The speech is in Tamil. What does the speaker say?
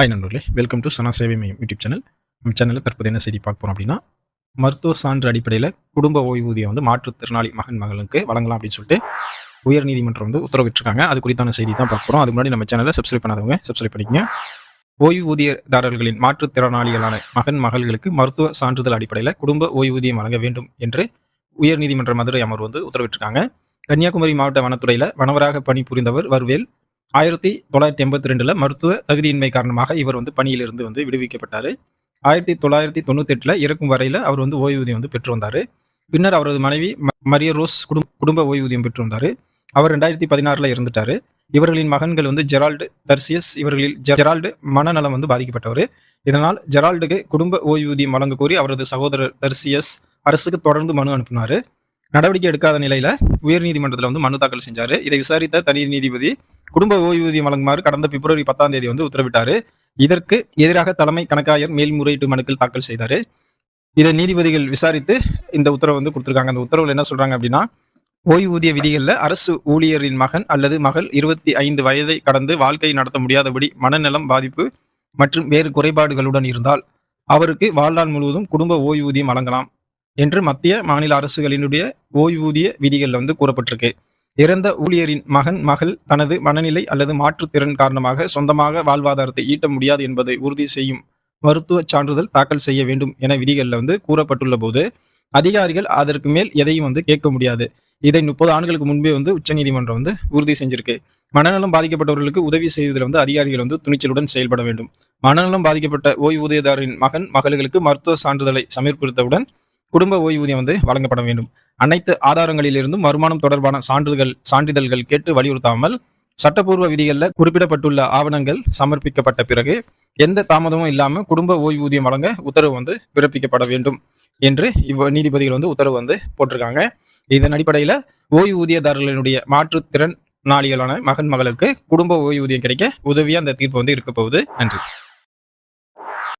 ஹாய் நண்பர்களே வெல்கம் டு சனா சேவை மையம் யூடியூப் சேனல் நம்ம சேனலில் தற்போது என்ன செய்தி பார்க்க போகிறோம் அப்படின்னா மருத்துவ சான்று அடிப்படையில் குடும்ப ஓய்வூதியம் வந்து மாற்றுத்திறனாளி மகன் மகளுக்கு வழங்கலாம் அப்படின்னு சொல்லிட்டு உயர் நீதிமன்றம் வந்து உத்தரவிட்டிருக்காங்க. அது குறித்தான செய்தி தான் பார்க்க போகிறோம் அது முன்னாடி நம்ம சேனலை சப்ஸ்கிரைப் பண்ணாதவங்க சப்ஸ்கிரைப் பண்ணிக்கங்க. ஓய்வூதியதாரர்களின் மாற்றுத்திறனாளிகளான மகன் மகள்களுக்கு மருத்துவ சான்றிதழ் அடிப்படையில் குடும்ப ஓய்வூதியம் வழங்க வேண்டும் என்று உயர்நீதிமன்ற மதுரை அமர்வு வந்து உத்தரவிட்டிருக்காங்க. கன்னியாகுமரி மாவட்ட வனத்துறையில் வனவராக பணிபுரிந்தவர் வர்வேல் ஆயிரத்தி தொள்ளாயிரத்தி எண்பத்தி ரெண்டுல மருத்துவ தகுதியின்மை காரணமாக இவர் வந்து பணியிலிருந்து வந்து விடுவிக்கப்பட்டார். ஆயிரத்தி தொள்ளாயிரத்தி தொண்ணூத்தி எட்டுல இறக்கும் வரையில அவர் வந்து ஓய்வூதியம் வந்து பெற்று வந்தார். பின்னர் அவரது மனைவி மரிய ரோஸ் குடும் குடும்ப ஓய்வூதியம் பெற்று வந்தார். அவர் ரெண்டாயிரத்தி பதினாறுல இறந்துட்டார். இவர்களின் மகன்கள் வந்து ஜெரால்டு தர்சியஸ் இவர்களில் ஜெரால்டு மனநலம் வந்து பாதிக்கப்பட்டவர். இதனால் ஜெரால்டுக்கு குடும்ப ஓய்வூதியம் வழங்க கோரி அவரது சகோதரர் தர்சியஸ் அரசுக்கு தொடர்ந்து மனு அனுப்பினார். நடவடிக்கை எடுக்காத நிலையில உயர்நீதிமன்றத்தில் வந்து மனு தாக்கல் செஞ்சார். இதை விசாரித்த தனி நீதிபதி குடும்ப ஓய்வூதியம் வழங்குமாறு கடந்த பிப்ரவரி பத்தாம் தேதி வந்து உத்தரவிட்டாரு. இதற்கு எதிராக தலைமை கணக்காயர் மேல்முறையீட்டு மனுக்கள் தாக்கல் செய்தார். இதை நீதிபதிகள் விசாரித்து இந்த உத்தரவு வந்து கொடுத்துருக்காங்க. அந்த உத்தரவில் என்ன சொல்றாங்க அப்படின்னா ஓய்வூதிய விதிகளில் அரசு ஊழியரின் மகன் அல்லது மகள் இருபத்தி ஐந்து வயதை கடந்து வாழ்க்கை நடத்த முடியாதபடி மனநலம் பாதிப்பு மற்றும் வேறு குறைபாடுகளுடன் இருந்தால் அவருக்கு வாழ்நாள் முழுவதும் குடும்ப ஓய்வூதியம் வழங்கலாம் என்று மத்திய மாநில அரசுகளினுடைய ஓய்வூதிய விதிகளில் வந்து கூறப்பட்டிருக்கு. இறந்த ஊழியரின் மகன் மகள் தனது மனநிலை அல்லது மாற்றுத்திறன் காரணமாக சொந்தமாக வாழ்வாதாரத்தை ஈட்ட முடியாது என்பதை உறுதி செய்யும் மருத்துவ சான்றிதழ் தாக்கல் செய்ய வேண்டும் என விதிகளில் வந்து கூறப்பட்டுள்ள போது அதிகாரிகள் அதற்கு மேல் எதையும் வந்து கேட்க முடியாது. இதை முப்பது ஆண்டுகளுக்கு முன்பே வந்து உச்சநீதிமன்றம் வந்து உறுதி செஞ்சிருக்கு. மனநலம் பாதிக்கப்பட்டவர்களுக்கு உதவி செய்வதில் வந்து அதிகாரிகள் வந்து துணிச்சலுடன் செயல்பட வேண்டும். மனநலம் பாதிக்கப்பட்ட ஓய்வூதியதாரின் மகன் மகள்களுக்கு மருத்துவ சான்றிதழை சமர்ப்பித்தவுடன் குடும்ப ஓய்வூதியம் வந்து வழங்கப்பட வேண்டும். அனைத்து ஆதாரங்களிலிருந்தும் வருமானம் தொடர்பான சான்றிதழ்கள் சான்றிதழ்கள் கேட்டு வலியுறுத்தாமல் சட்டப்பூர்வ விதிகளில் குறிப்பிடப்பட்டுள்ள ஆவணங்கள் சமர்ப்பிக்கப்பட்ட பிறகு எந்த தாமதமும் இல்லாமல் குடும்ப ஓய்வூதியம் வழங்க உத்தரவு வந்து பிறப்பிக்கப்பட வேண்டும் என்று இவ் நீதிபதிகள் வந்து உத்தரவு வந்து போட்டிருக்காங்க. இதன் அடிப்படையில் ஓய்வூதியதாரர்களினுடைய மாற்றுத்திறன் நாளிகளான மகன் மகளுக்கு குடும்ப ஓய்வூதியம் கிடைக்க உதவியாக அந்த தீர்ப்பு வந்து இருக்க போகுது. நன்றி.